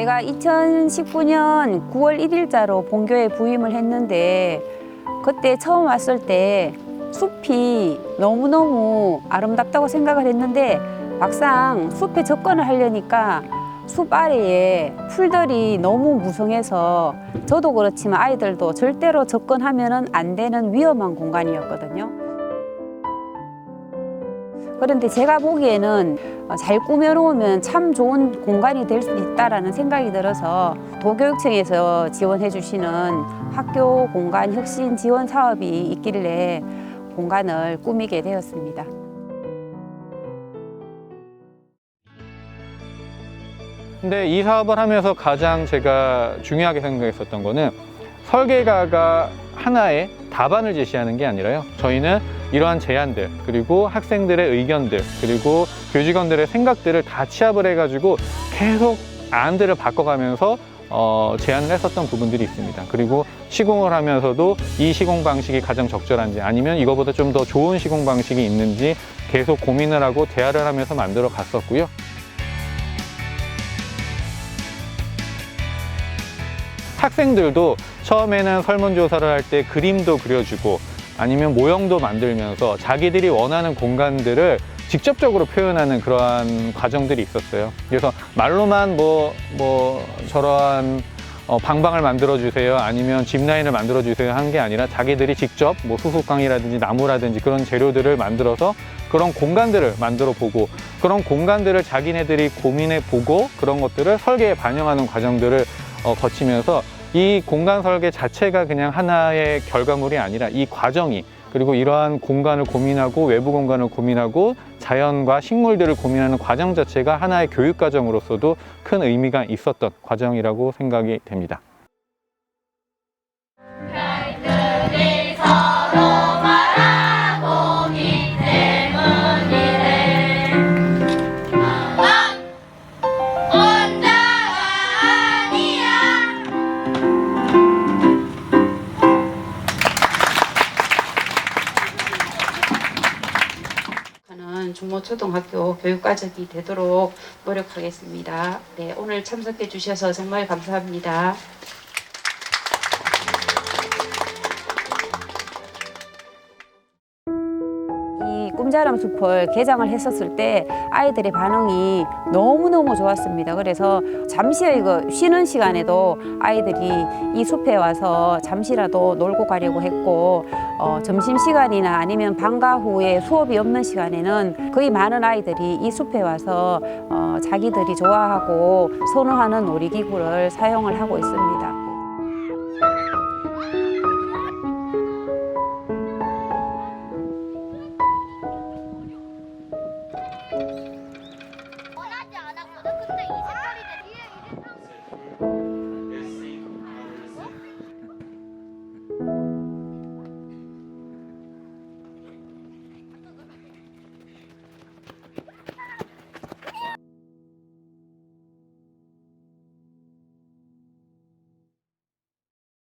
제가 2019년 9월 1일자로 본교에 부임을 했는데 그때 처음 왔을 때 숲이 너무너무 아름답다고 생각을 했는데 막상 숲에 접근을 하려니까 숲 아래에 풀들이 너무 무성해서 저도 그렇지만 아이들도 절대로 접근하면 안 되는 위험한 공간이었거든요. 그런데 제가 보기에는 어, 잘 꾸며놓으면 참 좋은 공간이 될 수 있다라는 생각이 들어서 도교육청에서 지원해 주시는 학교 공간 혁신 지원 사업이 있길래 공간을 꾸미게 되었습니다. 근데 이 사업을 하면서 가장 제가 중요하게 생각했었던 거는 설계가가 하나의 답안을 제시하는 게 아니라요. 저희는 이러한 제안들, 그리고 학생들의 의견들, 그리고 교직원들의 생각들을 다 취합을 해가지고 계속 안들을 바꿔가면서 어, 제안을 했었던 부분들이 있습니다. 그리고 시공을 하면서도 이 시공 방식이 가장 적절한지 아니면 이거보다 좀 더 좋은 시공 방식이 있는지 계속 고민을 하고 대화를 하면서 만들어 갔었고요. 학생들도 처음에는 설문조사를 할 때 그림도 그려주고 아니면 모형도 만들면서 자기들이 원하는 공간들을 직접적으로 표현하는 그러한 과정들이 있었어요. 그래서 말로만 뭐, 뭐, 저러한 어, 방방을 만들어주세요. 아니면 짚라인을 만들어주세요. 한 게 아니라 자기들이 직접 뭐 수수깡이라든지 나무라든지 그런 재료들을 만들어서 그런 공간들을 만들어 보고 그런 공간들을 자기네들이 고민해 보고 그런 것들을 설계에 반영하는 과정들을 어, 거치면서 이 공간 설계 자체가 그냥 하나의 결과물이 아니라 이 과정이 그리고 이러한 공간을 고민하고 외부 공간을 고민하고 자연과 식물들을 고민하는 과정 자체가 하나의 교육 과정으로서도 큰 의미가 있었던 과정이라고 생각이 됩니다. 하는 중모초등학교 교육과정이 되도록 노력하겠습니다. 네, 오늘 참석해 주셔서 정말 감사합니다. 이 꿈자람 숲을 개장을 했었을 때 아이들의 반응이 너무너무 좋았습니다. 그래서 잠시 이거 쉬는 시간에도 아이들이 이 숲에 와서 잠시라도 놀고 가려고 했고 어, 점심 시간이나 아니면 방과 후에 수업이 없는 시간에는 거의 많은 아이들이 이 숲에 와서 어, 자기들이 좋아하고 선호하는 놀이기구를 사용을 하고 있습니다.